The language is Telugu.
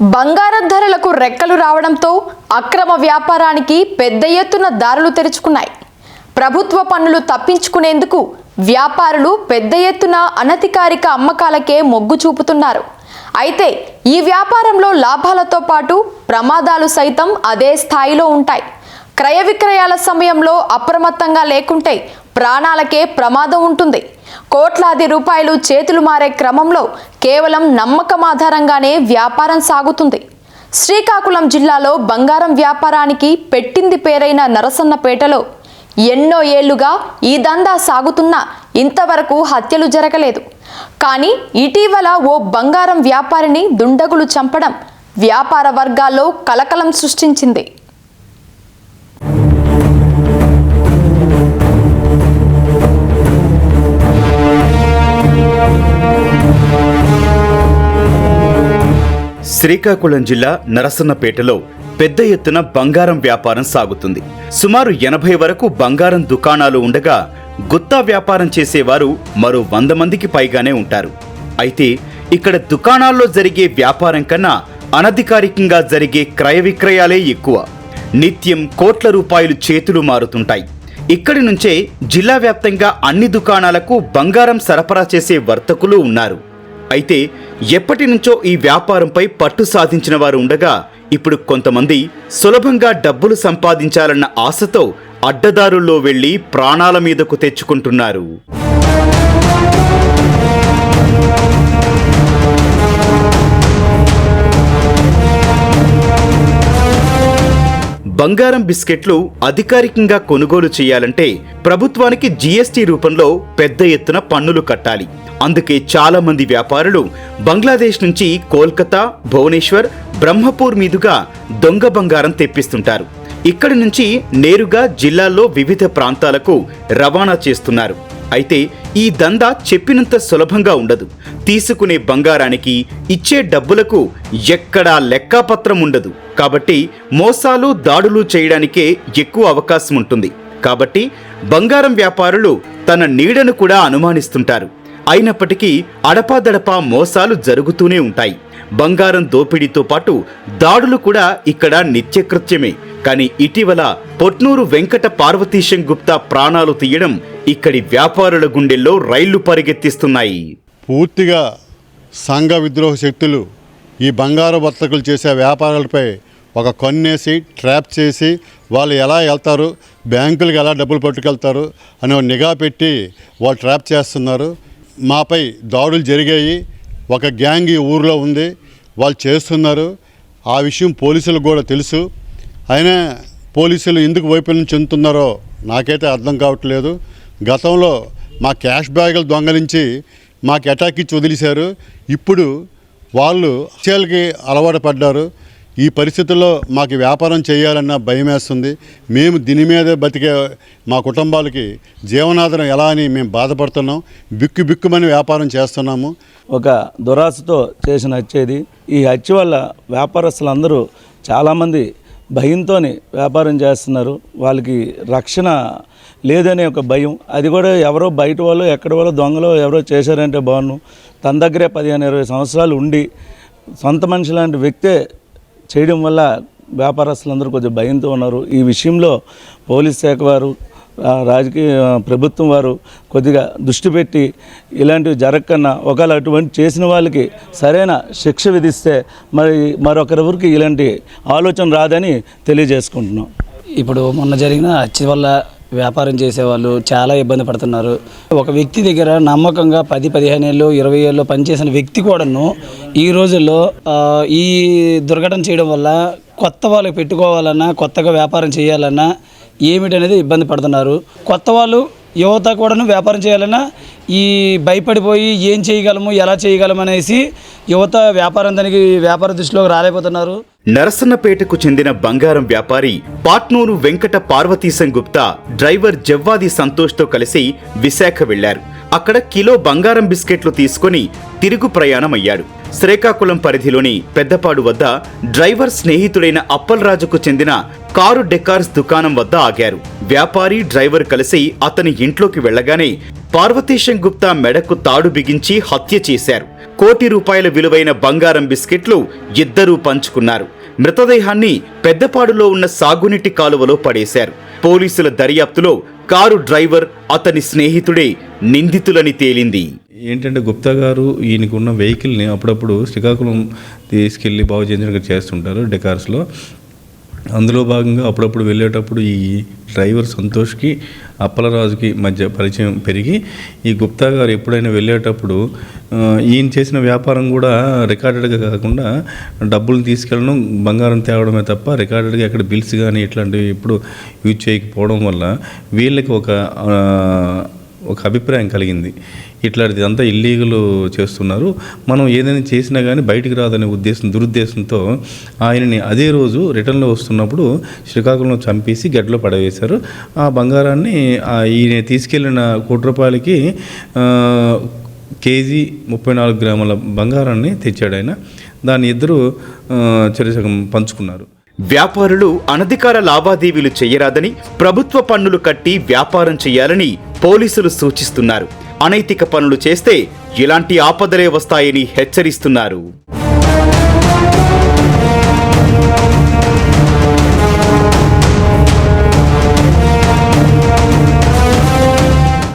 బంగారం ధరలకు రెక్కలు రావడంతో అక్రమ వ్యాపారానికి పెద్ద ఎత్తున దారులు తెరుచుకున్నాయి. ప్రభుత్వ పన్నులు తప్పించుకునేందుకు వ్యాపారులు పెద్ద ఎత్తున అనధికారిక అమ్మకాలకే మొగ్గు చూపుతున్నారు. అయితే ఈ వ్యాపారంలో లాభాలతో పాటు ప్రమాదాలు సైతం అదే స్థాయిలో ఉంటాయి. క్రయ విక్రయాల సమయంలో అప్రమత్తంగా లేకుంటే ప్రాణాలకే ప్రమాదం ఉంటుంది. కోట్లాది రూపాయలు చేతులు మారే క్రమంలో కేవలం నమ్మకం ఆధారంగానే వ్యాపారం సాగుతుంది. శ్రీకాకుళం జిల్లాలో బంగారం వ్యాపారానికి పెట్టింది పేరైన నరసన్నపేటలో ఎన్నో ఏళ్ళుగా ఈ దందా సాగుతున్నా ఇంతవరకు హత్యలు జరగలేదు. కానీ ఇటీవల ఓ బంగారం వ్యాపారిని దుండగులు చంపడం వ్యాపార వర్గాల్లో కలకలం సృష్టించింది. శ్రీకాకుళం జిల్లా నరసన్నపేటలో పెద్ద ఎత్తున బంగారం వ్యాపారం సాగుతుంది. సుమారు ఎనభై వరకు బంగారం దుకాణాలు ఉండగా గుత్తా వ్యాపారం చేసేవారు మరో వంద మందికి పైగానే ఉంటారు. అయితే ఇక్కడ దుకాణాల్లో జరిగే వ్యాపారం కన్నా అనధికారికంగా జరిగే క్రయ విక్రయాలే ఎక్కువ. నిత్యం కోట్ల రూపాయలు చేతులు మారుతుంటాయి. ఇక్కడి నుంచే జిల్లా వ్యాప్తంగా అన్ని దుకాణాలకు బంగారం సరఫరా చేసే వర్తకులు ఉన్నారు. అయితే ఎప్పటి నుంచో ఈ వ్యాపారంపై పట్టు సాధించిన వారు ఉండగా ఇప్పుడు కొంతమంది సులభంగా డబ్బులు సంపాదించాలన్న ఆశతో అడ్డదారుల్లో వెళ్ళి ప్రాణాల మీదకు తెచ్చుకుంటున్నారు. బంగారం బిస్కెట్లు అధికారికంగా కొనుగోలు చేయాలంటే ప్రభుత్వానికి జీఎస్టీ రూపంలో పెద్ద ఎత్తున పన్నులు కట్టాలి. అందుకే చాలా మంది వ్యాపారులు బంగ్లాదేశ్ నుంచి కోల్కతా భువనేశ్వర్ బ్రహ్మపూర్ మీదుగా దొంగ బంగారం తెప్పిస్తుంటారు. ఇక్కడి నుంచి నేరుగా జిల్లాల్లో వివిధ ప్రాంతాలకు రవాణా చేస్తున్నారు. అయితే ఈ దందా చెప్పినంత సులభంగా ఉండదు. తీసుకునే బంగారానికి ఇచ్చే డబ్బులకు ఎక్కడా లెక్కాపత్రం ఉండదు. కాబట్టి మోసాలు దాడులు చేయడానికే ఎక్కువ అవకాశం ఉంటుంది. కాబట్టి బంగారం వ్యాపారులు తన నీడను కూడా అనుమానిస్తుంటారు. అయినప్పటికీ అడపాదడపా మోసాలు జరుగుతూనే ఉంటాయి. బంగారం దోపిడీతో పాటు దాడులు కూడా ఇక్కడ నిత్యకృత్యమే. కానీ ఇటీవల పొట్నూరు వెంకట పార్వతీశం గుప్తా ప్రాణాలు తీయడం ఇక్కడి వ్యాపారుల గుండెల్లో రైళ్ళు పరిగెత్తిస్తున్నాయి. పూర్తిగా సంఘ విద్రోహ శక్తులు ఈ బంగారు వర్తకులు చేసే వ్యాపారాలపై ఒక కొన్నేసి ట్రాప్ చేసి వాళ్ళు ఎలా వెళ్తారు బ్యాంకులకు ఎలా డబ్బులు పట్టుకెళ్తారు అని నిఘా పెట్టి వాళ్ళు ట్రాప్ చేస్తున్నారు. మాపై దాడులు జరిగాయి. ఒక గ్యాంగ్ ఈ ఊరిలో ఉంది. వాళ్ళు చేస్తున్నారు. ఆ విషయం పోలీసులకు కూడా తెలుసు. అయినా పోలీసులు ఎందుకు వైఫల్యం చెందుతున్నారో నాకైతే అర్థం కావట్లేదు. గతంలో మా క్యాష్ బ్యాగులు దొంగలించి మాకు అటాక్ ఇచ్చి వదిలేశారు. ఇప్పుడు వాళ్ళు హత్యలకి అలవాటు పడ్డారు. ఈ పరిస్థితుల్లో మాకు వ్యాపారం చేయాలన్న భయం వేస్తుంది. మేము దీని మీదే బతికే మా కుటుంబాలకి జీవనాధారం ఎలా అని మేము బాధపడుతున్నాం. బిక్కు బిక్కుమని వ్యాపారం చేస్తున్నాము. ఒక దురాశతో చేసిన హత్య ఇది ఈ హత్య వల్ల వ్యాపారస్తులందరూ చాలామంది భయంతో వ్యాపారం చేస్తున్నారు. వాళ్ళకి రక్షణ లేదనే ఒక భయం. అది కూడా ఎవరో బయట వాళ్ళు ఎక్కడ వాళ్ళు దొంగలు ఎవరో చేశారంటే బాగున్నాను తన దగ్గరే పదిహేను ఇరవై సంవత్సరాలు ఉండి సొంత మనిషి లాంటి వ్యక్తే చేయడం వల్ల వ్యాపారస్తులందరూ కొంచెం భయంతో ఉన్నారు. ఈ విషయంలో పోలీస్ శాఖ వారు రాజకీయ ప్రభుత్వం వారు కొద్దిగా దృష్టి పెట్టి ఇలాంటివి జరగకన్నా ఒకవేళ అటువంటి చేసిన వాళ్ళకి సరైన శిక్ష విధిస్తే మరి మరొకరెవరికి ఇలాంటి ఆలోచన రాదని తెలియజేసుకుంటున్నాం. ఇప్పుడు మొన్న జరిగిన హత్య వల్ల వ్యాపారం చేసేవాళ్ళు చాలా ఇబ్బంది పడుతున్నారు. ఒక వ్యక్తి దగ్గర నమ్మకంగా పది పదిహేను ఏళ్ళు ఇరవై ఏళ్ళు పనిచేసిన వ్యక్తి కూడాను ఈ రోజుల్లో ఈ దుర్ఘటన చేయడం వల్ల కొత్త వాళ్ళకి పెట్టుకోవాలన్నా కొత్తగా వ్యాపారం చేయాలన్నా ఏమిటనేది ఇబ్బంది పడుతున్నారు. కొత్త వాళ్ళు యువత కూడాను వ్యాపారం చేయాలన్నా ఈ భయపడిపోయి ఏం చేయగలము ఎలా చేయగలము అనేసి యువత వ్యాపారం దానికి వ్యాపార దృష్టిలోకి రాలేకపోతున్నారు. నరసన్నపేటకు చెందిన బంగారం వ్యాపారి పాట్నూరు వెంకట పార్వతీశం గుప్తా డ్రైవర్ జవ్వాది సంతోష్తో కలిసి విశాఖ వెళ్ళారు అక్కడ కిలో బంగారం బిస్కెట్లు తీసుకొని తిరుగు ప్రయాణం శ్రీకాకుళం పరిధిలోని పెద్దపాడు వద్ద డ్రైవర్ స్నేహితుడైన అప్పలరాజుకు చెందిన కారు డెకార్స్ దుకాణం వద్ద ఆగారు. వ్యాపారి డ్రైవర్ కలిసి అతని ఇంట్లోకి వెళ్ళగానే పార్వతీశం గుప్తా మెడకు తాడు బిగించి హత్య చేశారు. కోటి రూపాయల విలువైన బంగారం బిస్కెట్లు ఇద్దరూ పంచుకున్నారు. మృతదేహాన్ని పెద్దపాడులో ఉన్న సాగునీటి కాలువలో పడేశారు. పోలీసుల దర్యాప్తులో కారు డ్రైవర్ అతని స్నేహితుడే నిందితులని తేలింది. ఏంటంటే గుప్తా గారు ఈయనకున్న వెహికల్ని అప్పుడప్పుడు శ్రీకాకుళం తీసుకెళ్ళి బాగు చేయించడానికి చేస్తుంటారు డెకార్స్లో. అందులో భాగంగా అప్పుడప్పుడు వెళ్ళేటప్పుడు ఈ డ్రైవర్ సంతోష్కి అప్పలరాజుకి మధ్య పరిచయం పెరిగి ఈ గుప్తా గారు ఎప్పుడైనా వెళ్ళేటప్పుడు ఈయన చేసిన వ్యాపారం కూడా రికార్డెడ్గా కాకుండా డబ్బులు తీసుకెళ్ళడం బంగారం తేవడమే తప్ప రికార్డెడ్గా ఎక్కడ బిల్స్ కానీ ఇట్లాంటివి ఎప్పుడు యూజ్ చేయకపోవడం వల్ల వీళ్ళకి ఒక ఒక అభిప్రాయం కలిగింది. ఇట్లాంటిది అంతా ఇల్లీగల్ చేస్తున్నారు. మనం ఏదైనా చేసినా కానీ బయటికి రాదనే ఉద్దేశం దురుద్దేశంతో ఆయనని అదే రోజు రిటర్న్లో వస్తున్నప్పుడు శ్రీకాకుళంలో చంపేసి గడ్డలో పడవేశారు. ఆ బంగారాన్ని ఈయన తీసుకెళ్ళిన కోటి రూపాయలకి కేజీ ముప్పై నాలుగు గ్రాముల బంగారాన్ని తెచ్చాడు ఆయన. దాన్ని ఇద్దరు చరిసగం పంచుకున్నారు. వ్యాపారులు అనధికార లావాదేవీలు చేయరాదని ప్రభుత్వ పన్నులు కట్టి వ్యాపారం చేయాలని పోలీసులు సూచిస్తున్నారు. అనైతిక పనులు చేస్తే ఇలాంటి ఆపదలే వస్తాయని హెచ్చరిస్తున్నారు.